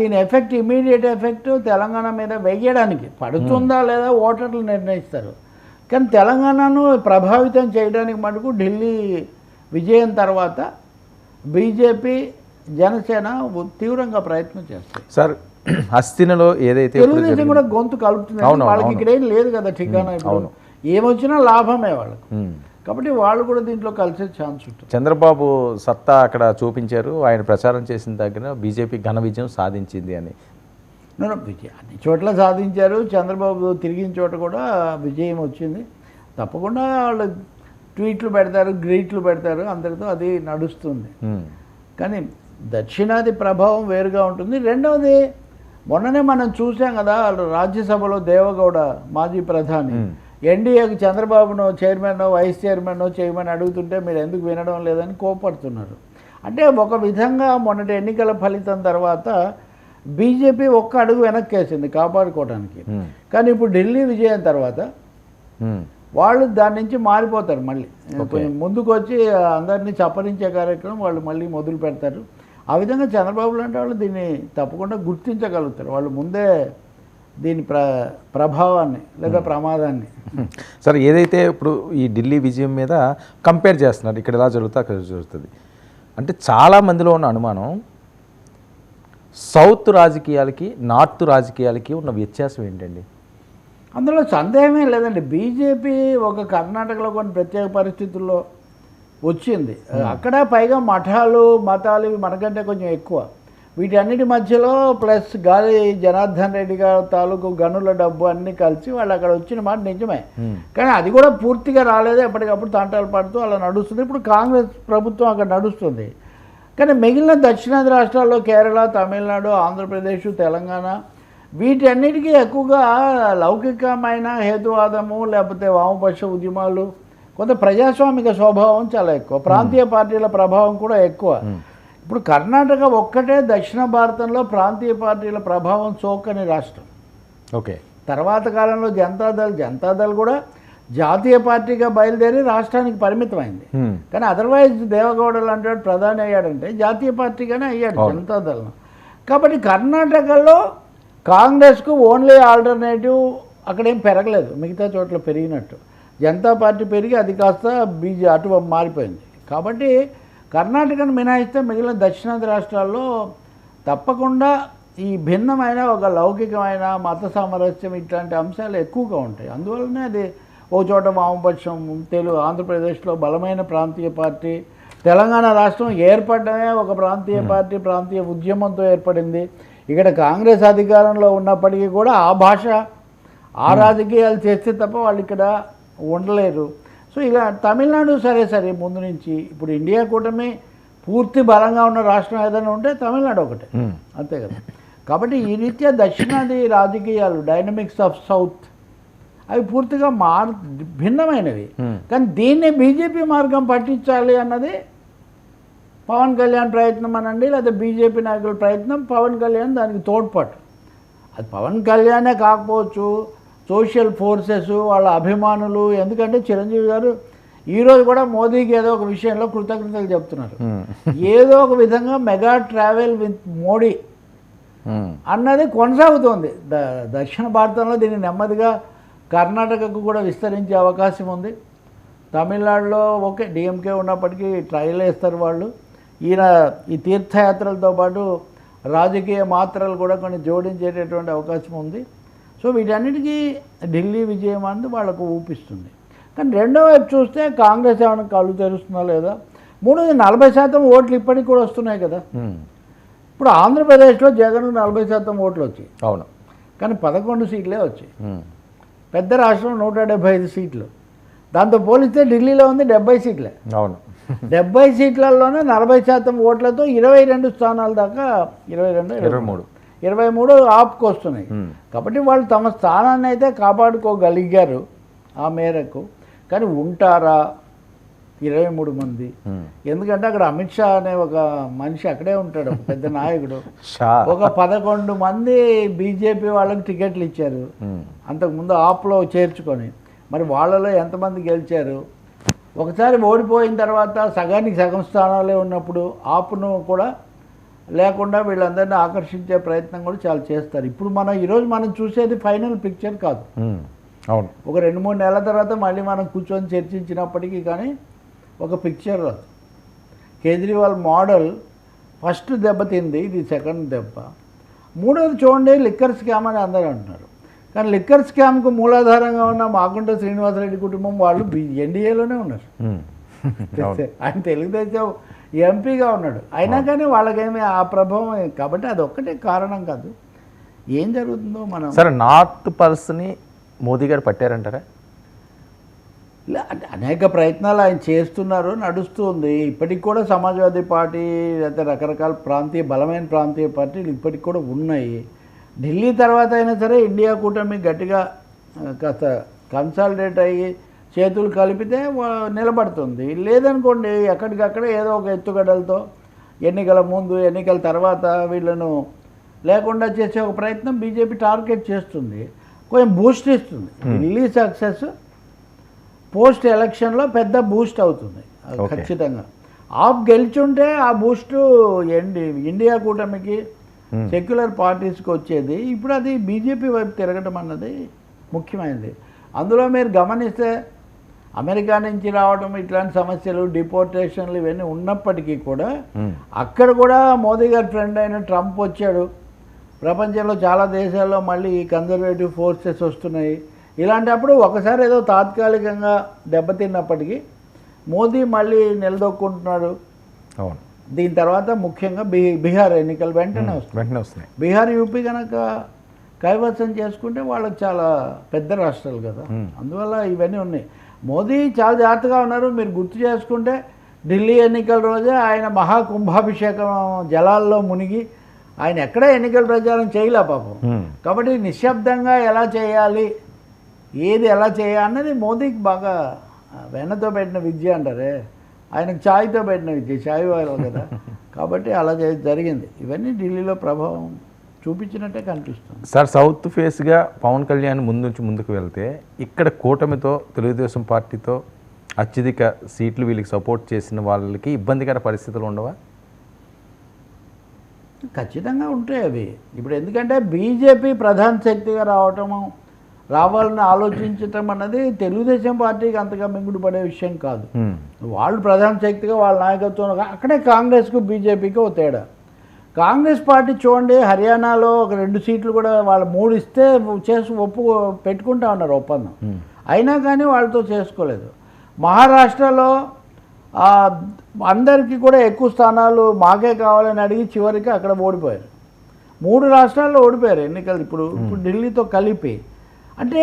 దీని effect immediate effect Telangana మీద వెయ్యడానికి పడుతుందా లేదా ఓటర్లు నిర్ణయిస్తారు కానీ తెలంగాణను ప్రభావితం చేయడానికి మటుకు ఢిల్లీ విజయం తర్వాత బీజేపీ జనసేన తీవ్రంగా ప్రయత్నం చేస్తాయి సార్ హస్తినలో ఏదైతే తెలుగుదేశం కూడా గొంతు కలుపుతుంది వాళ్ళకి. ఇక్కడ ఏం లేదు కదా ఠికానా. ఏమొచ్చినా లాభమే వాళ్ళకు. కాబట్టి వాళ్ళు కూడా దీంట్లో కలిసే ఛాన్స్ ఉంటుంది. చంద్రబాబు సత్తా అక్కడ చూపించారు. ఆయన ప్రచారం చేసిన దగ్గర బీజేపీ ఘన విజయం సాధించింది అని. నేను విజయం అన్ని చోట్ల సాధించారు. చంద్రబాబు తిరిగిన చోట కూడా విజయం వచ్చింది. తప్పకుండా వాళ్ళు ట్వీట్లు పెడతారు గ్రీట్లు పెడతారు. అందరితో అది నడుస్తుంది. ఉమ్. కానీ దక్షిణాది ప్రభావం వేరుగా ఉంటుంది. రెండవది మొన్ననే మనం చూసాం కదా వాళ్ళు రాజ్యసభలో దేవగౌడ మాజీ ప్రధాని మ్మ్. ఎన్డీఏకి చంద్రబాబును చైర్మన్ వైస్ చైర్మన్ చేయమని అడుగుతుంటే మీరు ఎందుకు వినడం లేదని కోపడుతున్నారు. అంటే ఒక విధంగా మొన్నటి ఎన్నికల ఫలితం తర్వాత బీజేపీ ఒక్క అడుగు వెనక్కేసింది కాపాడుకోవడానికి. కానీ ఇప్పుడు ఢిల్లీ విజయం తర్వాత. వాళ్ళు దాని నుంచి మారిపోతారు మళ్ళీ. ముందుకు వచ్చి అందరినీ చప్పరించే కార్యక్రమం వాళ్ళు మళ్ళీ మొదలు పెడతారు. ఆ విధంగా చంద్రబాబు లాంటి వాళ్ళు దీన్ని తప్పకుండా గుర్తించగలుగుతారు. వాళ్ళు ముందే దీని ప్ర ప్రభావాన్ని లేదా ప్రమాదాన్ని. సరే ఏదైతే ఇప్పుడు ఈ ఢిల్లీ విజయం మీద కంపేర్ చేస్తున్నారు ఇక్కడ ఎలా జరుగుతా అక్కడ జరుగుతుంది. అంటే చాలా మందిలో ఉన్న అనుమానం సౌత్ రాజకీయాలకి నార్త్ రాజకీయాలకి ఉన్న వ్యత్యాసం ఏంటండి? అందులో సందేహమే లేదండి. బీజేపీ ఒక కర్ణాటకలో కొన్ని ప్రత్యేక పరిస్థితుల్లో వచ్చింది. అక్కడ పైగా మఠాలు మతాలు ఇవి మనకంటే కొంచెం ఎక్కువ. వీటన్నిటి మధ్యలో ప్లస్ గాలి జనార్దన్ రెడ్డి గారు తాలూకు గనుల డబ్బు అన్నీ కలిసి వాళ్ళు అక్కడ వచ్చిన మాట నిజమే. కానీ అది కూడా పూర్తిగా రాలేదు ఎప్పటికప్పుడు తంటాలు పడుతూ అలా నడుస్తుంది. ఇప్పుడు కాంగ్రెస్ ప్రభుత్వం అక్కడ నడుస్తుంది. కానీ మిగిలిన దక్షిణాది రాష్ట్రాల్లో కేరళ తమిళనాడు ఆంధ్రప్రదేశ్ తెలంగాణ వీటన్నిటికీ ఎక్కువగా లౌకికమైన హేతువాదము లేకపోతే వామపక్ష ఉద్యమాలు కొంత ప్రజాస్వామిక స్వభావం చాలా ఎక్కువ. ప్రాంతీయ పార్టీల ప్రభావం కూడా ఎక్కువ. ఇప్పుడు కర్ణాటక ఒక్కటే దక్షిణ భారతంలో ప్రాంతీయ పార్టీల ప్రభావం చోకని రాష్ట్రం. ఓకే. తర్వాత కాలంలో జనతాదళ్ జనతాదళ్ కూడా జాతీయ పార్టీగా బయలుదేరి రాష్ట్రానికి పరిమితమైంది. కానీ అదర్వైజ్ దేవగౌడ లాంటి ప్రధాని అయ్యాడంటే జాతీయ పార్టీగానే అయ్యాడు. జనతాదళం కాబట్టి కర్ణాటకలో కాంగ్రెస్కు ఓన్లీ ఆల్టర్నేటివ్ అక్కడేం పెరగలేదు. మిగతా చోట్ల పెరిగినట్టు. జనతా పార్టీ పెరిగి అది కాస్త బీజే అటు మారిపోయింది. కాబట్టి కర్ణాటకను మినహాయిస్తే మిగిలిన దక్షిణాది రాష్ట్రాల్లో తప్పకుండా ఈ భిన్నమైన ఒక లౌకికమైన మత సామరస్యం ఇట్లాంటి అంశాలు ఎక్కువగా ఉంటాయి. అందువల్లనే అది ఓ చోట వామపక్షం తెలుగు ఆంధ్రప్రదేశ్లో బలమైన ప్రాంతీయ పార్టీ తెలంగాణ రాష్ట్రం ఏర్పడమే ఒక ప్రాంతీయ పార్టీ ప్రాంతీయ ఉద్యమంతో ఏర్పడింది. ఇక్కడ కాంగ్రెస్ అధికారంలో ఉన్నప్పటికీ కూడా ఆ భాష ఆ రాజకీయాలు చేస్తే తప్ప వాళ్ళు ఇక్కడ ఉండలేరు. సో ఇలా తమిళనాడు సరే సరే ముందు నుంచి ఇప్పుడు ఇండియా కూటమి పూర్తి బలంగా ఉన్న రాష్ట్రం ఏదైనా ఉంటే తమిళనాడు ఒకటే హ్మ్. అంతే కదా కాబట్టి ఈ రీత్యా దక్షిణాది రాజకీయాలు డైనమిక్స్ ఆఫ్ సౌత్ అవి పూర్తిగా మార్ భిన్నమైనవి హ్మ్. కానీ దీన్ని బీజేపీ మార్గం పట్టించాలి అన్నది పవన్ కళ్యాణ్ ప్రయత్నం అనండి లేదా బీజేపీ నాయకుల ప్రయత్నం పవన్ కళ్యాణ్ దానికి తోడ్పాటు అది పవన్ కళ్యాణే కాకపోవచ్చు సోషల్ ఫోర్సెస్ వాళ్ళ అభిమానులు ఎందుకంటే చిరంజీవి గారు ఈరోజు కూడా మోదీకి ఏదో ఒక విషయంలో కృతజ్ఞతలు చెప్తున్నారు. ఏదో ఒక విధంగా మెగా ట్రావెల్ విత్ మోడీ. అన్నది కొనసాగుతోంది. ద దక్షిణ భారతంలో దీన్ని నెమ్మదిగా కర్ణాటకకు కూడా విస్తరించే అవకాశం ఉంది. తమిళనాడులో ఓకే డిఎంకే ఉన్నప్పటికీ ట్రయల్ వేస్తారు వాళ్ళు. ఈయన ఈ తీర్థయాత్రలతో పాటు రాజకీయ మాత్రలు కూడా కొన్ని జోడించేటటువంటి అవకాశం ఉంది. సో వీటన్నిటికీ ఢిల్లీ విజయం అనేది వాళ్ళకు ఊపిస్తుంది. కానీ రెండో వైపు చూస్తే కాంగ్రెస్ ఏమైనా కళ్ళు తెరుస్తుందా లేదా? మూడోది నలభై శాతం ఓట్లు ఇప్పటికి కూడా వస్తున్నాయి కదా. ఇప్పుడు ఆంధ్రప్రదేశ్లో జగన్ నలభై శాతం ఓట్లు వచ్చాయి. అవును. కానీ పదకొండు సీట్లే వచ్చాయి. పెద్ద రాష్ట్రం నూట డెబ్బై ఐదు సీట్లు. దాంతో పోలిస్తే ఢిల్లీలో ఉంది డెబ్బై సీట్లే. అవును. డెబ్బై సీట్లలోనే నలభై శాతం ఓట్లతో ఇరవై రెండు స్థానాల దాకా ఇరవై రెండు ఇరవై మూడు. ఇరవై మూడు ఆపుకు వస్తున్నాయి. హ్మ్. కాబట్టి వాళ్ళు తమ స్థానాన్ని అయితే కాపాడుకోగలిగారు ఆ మేరకు. కానీ ఉంటారా ఇరవై మూడు మంది. ఎందుకంటే అక్కడ అమిత్ షా అనే ఒక మనిషి అక్కడే ఉంటాడు పెద్ద నాయకుడు. ఒక పదకొండు మంది బీజేపీ వాళ్ళకి టికెట్లు ఇచ్చారు. అంతకుముందు ఆప్లో చేర్చుకొని. మరి వాళ్ళలో ఎంతమంది గెలిచారు? ఒకసారి ఓడిపోయిన తర్వాత సగానికి సగం స్థానాలే ఉన్నప్పుడు ఆప్ను కూడా లేకుండా వీళ్ళందరినీ ఆకర్షించే ప్రయత్నం కూడా చాలా చేస్తారు. ఇప్పుడు మనం ఈరోజు మనం చూసేది ఫైనల్ పిక్చర్ కాదు. అవును. ఒక రెండు మూడు నెలల తర్వాత మళ్ళీ మనం కూర్చొని చర్చించినప్పటికీ కానీ ఒక పిక్చర్ రాదు. కేజ్రీవాల్ మోడల్ ఫస్ట్ దెబ్బతింది ఇది సెకండ్ దెబ్బ. మూడోది చూడండి లిక్కర్ స్కామ్ అని అందరూ అంటున్నారు. కానీ లిక్కర్ స్కామ్కు మూలాధారంగా ఉన్న మాగుంట శ్రీనివాసరెడ్డి కుటుంబం వాళ్ళు ఎన్డీఏలోనే ఉన్నారు. ఆయన తెలుగుదేశం ఎంపీగా ఉన్నాడు. అయినా కానీ వాళ్ళకేమీ ఆ ప్రభావం కాబట్టి అది ఒక్కటే కారణం కాదు. ఏం జరుగుతుందో మనం సరే నార్త్ పల్స్ని మోదీ గారు పట్టారంటారా? అనేక ప్రయత్నాలు ఆయన చేస్తున్నారు నడుస్తుంది ఇప్పటికి కూడా సమాజ్వాదీ పార్టీ లేకపోతే రకరకాల ప్రాంతీయ బలమైన ప్రాంతీయ పార్టీలు ఇప్పటికి కూడా ఉన్నాయి. ఢిల్లీ తర్వాత అయినా సరే ఇండియా కూటమి గట్టిగా కాస్త కన్సాలిడేట్ అయ్యి చేతులు కలిపితే నిలబడుతుంది. లేదనుకోండి ఎక్కడికక్కడ ఏదో ఒక ఎత్తుగడలతో ఎన్నికల ముందు ఎన్నికల తర్వాత వీళ్ళను లేకుండా చేసే ఒక ప్రయత్నం బీజేపీ టార్గెట్ చేస్తుంది. కొంచెం బూస్ట్ ఇస్తుంది. ఢిల్లీ సక్సెస్ పోస్ట్ ఎలక్షన్లో పెద్ద బూస్ట్ అవుతుంది. ఖచ్చితంగా. ఆప్ గెలిచుంటే ఆ బూస్ట్ ఎండి ఇండియా కూటమికి Hmm. సెక్యులర్ పార్టీస్కి వచ్చేది. ఇప్పుడు అది బీజేపీ వైపు తిరగడం అన్నది ముఖ్యమైనది. అందులో మీరు గమనిస్తే అమెరికా నుంచి రావడం ఇట్లాంటి సమస్యలు డిపోర్టేషన్లు ఇవన్నీ ఉన్నప్పటికీ కూడా అక్కడ కూడా మోదీ గారి ఫ్రెండ్ అయిన ట్రంప్ వచ్చాడు. ప్రపంచంలో చాలా దేశాల్లో మళ్ళీ ఈ కన్జర్వేటివ్ ఫోర్సెస్ వస్తున్నాయి. ఇలాంటప్పుడు ఒకసారి ఏదో తాత్కాలికంగా దెబ్బతిన్నప్పటికీ మోదీ మళ్ళీ నిలదొక్కుంటున్నాడు. అవును. దీని తర్వాత ముఖ్యంగా బీ బీహార్ ఎన్నికలు వెంటనే వస్తాయి వెంటనే వస్తున్నాయి. బీహార్ యూపీ కనుక కైవసం చేసుకుంటే వాళ్ళకి చాలా పెద్ద రాష్ట్రాలు కదా. అందువల్ల ఇవన్నీ ఉన్నాయి. మోదీ చాలా జాగ్రత్తగా ఉన్నారు. మీరు గుర్తు చేసుకుంటే ఢిల్లీ ఎన్నికల రోజే ఆయన మహాకుంభాభిషేకం జలాల్లో మునిగి ఆయన ఎక్కడ ఎన్నికల ప్రచారం చేయలే పాపం. కాబట్టి నిశ్శబ్దంగా ఎలా చేయాలి ఏది ఎలా చేయాలి అన్నది మోదీకి బాగా వెన్నతో పెట్టిన విద్య అంటారే. ఆయనకు ఛాయ్తో పెట్టిన విద్య ఛాయ్ వాళ్ళు కదా. కాబట్టి అలా జరిగింది. ఇవన్నీ ఢిల్లీలో ప్రభావం చూపించినట్టే కనిపిస్తుంది. సార్ సౌత్ ఫేస్గా పవన్ కళ్యాణ్ ముందు నుంచి ముందుకు వెళ్తే ఇక్కడ కూటమితో తెలుగుదేశం పార్టీతో అత్యధిక సీట్లు వీళ్ళకి సపోర్ట్ చేసిన వాళ్ళకి ఇబ్బందికర పరిస్థితులు ఉండవా? ఖచ్చితంగా ఉంటాయి అవి. ఇప్పుడు ఎందుకంటే బీజేపీ ప్రధాన శక్తిగా రావటము రావాలని ఆలోచించటం అన్నది తెలుగుదేశం పార్టీకి అంతగా మింగుడు పడే విషయం కాదు. వాళ్ళు ప్రధాన శక్తిగా వాళ్ళ నాయకత్వం అక్కడే కాంగ్రెస్కు బీజేపీకి ఒక తేడా. కాంగ్రెస్ పార్టీ చూడండి హర్యానాలో ఒక రెండు సీట్లు కూడా వాళ్ళు మూడు ఇస్తే చేసి ఒప్పు పెట్టుకుంటా ఉన్నారు ఒప్పందం. అయినా కానీ వాళ్ళతో చేసుకోలేదు. మహారాష్ట్రలో అందరికీ కూడా ఎక్కువ స్థానాలు మాకే కావాలని అడిగి చివరికి అక్కడ ఓడిపోయారు. మూడు రాష్ట్రాల్లో ఓడిపోయారు ఎన్నికలు ఇప్పుడు. ఇప్పుడు ఢిల్లీతో కలిపి. అంటే